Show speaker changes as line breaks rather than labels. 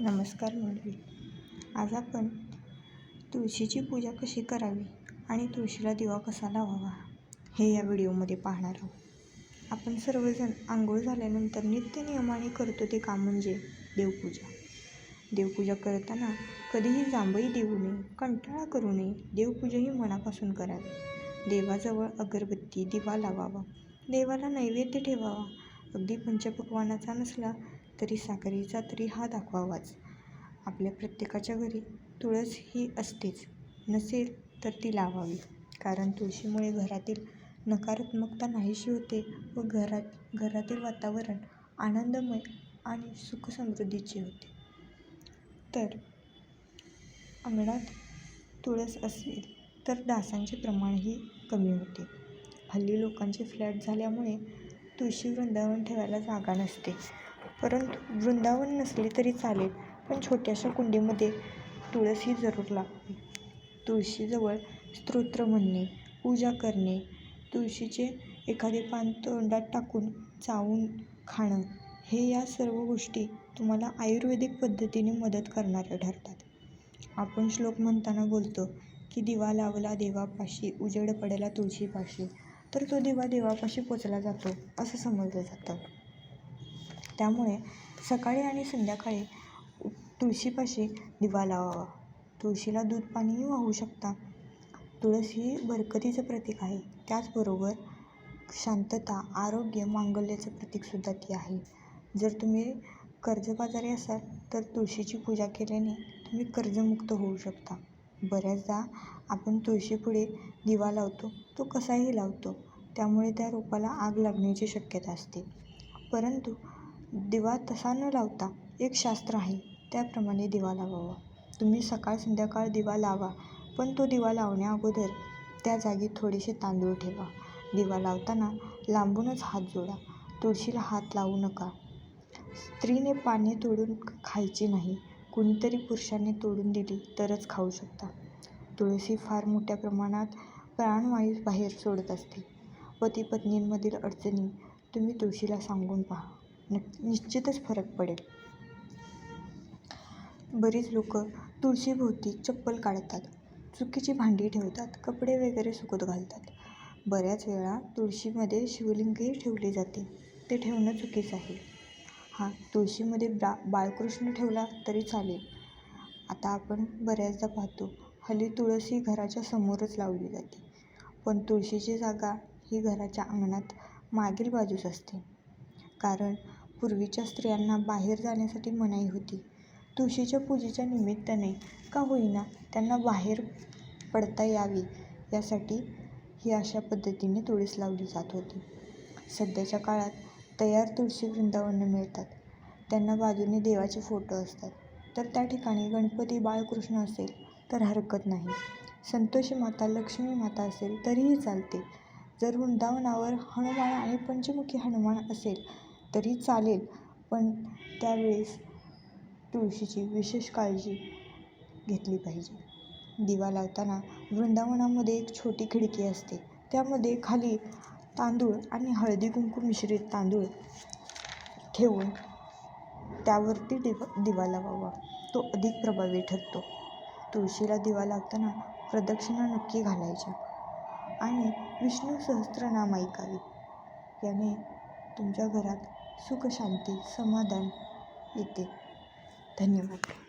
नमस्कार मंडळी आज आपण तुळशीची पूजा कशी करावी आणि तुळशीला दिवा कसा लावावा हे या व्हिडिओमध्ये पाहणार आहोत. आपण सर्वजण आंघोळ झाल्यानंतर नित्य नियमाने करतो ते काम म्हणजे देवपूजा. देवपूजा करताना कधीही जांभई देऊ नये कंटाळा करू नये देवपूजा ही मनापासून करावी. देवाजवळ अगरबत्ती दिवा लावावा देवाला नैवेद्य ठेवावा. अगदी पंचपक्वानाचा नसला तरी साखरेचा तरी हा दाखवावाच. आपल्या प्रत्येकाच्या घरी तुळस ही असतेच. नसेल तर ती लावावी. कारण तुळशीमुळे घरातील नकारात्मकता नाहीशी होते व घरात घरातील वातावरण आनंदमय आणि सुखसमृद्धीचे होते. तर अंगणात तुळस असेल तर डासांचे प्रमाणही कमी होते. हल्ली लोकांचे फ्लॅट झाल्यामुळे तुळशी वृंदावन ठेवायला जागा नसते. परंतु वृंदावन नसले तरी चालेल पण छोट्याशा कुंडीमध्ये तुळस ही जरूर लागते. तुळशीजवळ स्तोत्र म्हणणे पूजा करणे तुळशीचे एखादे पान तोंडात टाकून चावून खाणं हे या सर्व गोष्टी तुम्हाला आयुर्वेदिक पद्धतीने मदत करणाऱ्या ठरतात. आपण श्लोक म्हणताना बोलतो की दिवा लावला देवापाशी उजेड पडला तुळशीपाशी तर तो दिवा देवापाशी पोचला जातो असं समजलं जातं. त्यामुळे सकाळी आणि संध्याकाळी तुळशीपाशी दिवा लावावा. तुळशीला दूध पाणीही वाहू शकता. तुळस ही बरकतीचं प्रतीक आहे. त्याचबरोबर शांतता आरोग्य मांगल्याचं प्रतीकसुद्धा ती आहे. जर तुम्ही कर्जबाजारी असाल तर तुळशीची पूजा केल्याने तुम्ही कर्जमुक्त होऊ शकता. बऱ्याचदा आपण तुळशीपुढे दिवा लावतो तो कसाही लावतो त्यामुळे त्या रोपाला आग लागण्याची शक्यता असते. परंतु दिवा तसा न लावता एक शास्त्र आहे त्याप्रमाणे दिवा लावावा. तुम्ही सकाळ संध्याकाळ दिवा लावा पण तो दिवा लावण्या अगोदर त्या जागी थोडेसे तांदूळ ठेवा. दिवा लावताना लांबूनच हात जोडा. तुळशीला हात लावू नका. स्त्रीने पाने तोडून खायची नाही. कुणीतरी पुरुषाने तोडून दिली तरच खाऊ शकता. तुळशी फार मोठ्या प्रमाणात प्राणवायू बाहेर सोडत असते. पती पत्नींमधील अडचणी तुम्ही तुळशीला सांगून पहा. निश्चितच फरक पडेल. बरीच लोक तुळशीभोवती चप्पल काढतात चुकीची भांडी ठेवतात कपडे वगैरे सुकत घालतात. बऱ्याच वेळा तुळशीमध्ये शिवलिंगही ठेवले जाते. ते ठेवणं चुकीचं आहे. हां तुळशीमध्ये बा बाळकृष्ण ठेवला तरी चालेल. आता आपण बऱ्याचदा पाहतो हल्ली तुळस ही घराच्या समोरच लावली जाते. पण तुळशीची जागा ही घराच्या अंगणात मागील बाजूस असते. कारण पूर्वीच्या स्त्रियांना बाहेर जाण्यासाठी मनाई होती. तुळशीच्या पूजेच्या निमित्ताने का होईना त्यांना बाहेर पडता यावी यासाठी ही अशा पद्धतीने तुळस लावली जात होती. सध्याच्या काळात तयार तुळशी वृंदावनं मिळतात. त्यांना बाजूने देवाचे फोटो असतात. तर त्या ठिकाणी गणपती बाळकृष्ण असेल तर हरकत नाही. संतोषी माता लक्ष्मी माता असेल तरीही चालते. जर वृंदावनावर हनुमान आणि पंचमुखी हनुमान असेल तरी चालेल पण त्यावेळेस तुळशीची विशेष काळजी घेतली पाहिजे. दिवा लावताना वृंदावनामध्ये एक छोटी खिडकी असते. त्यामध्ये खाली तांदूळ आणि हळदी कुंकू मिश्रित तांदूळ ठेवून त्यावरती दिवा दिवा लावावा. तो अधिक प्रभावी ठरतो. तुळशीला दिवा लावताना प्रदक्षिणा नक्की घालायच्या आणि विष्णू सहस्त्रनाम ऐकावी. याने तुमच्या घरात सुखशांती समाधान येते. धन्यवाद.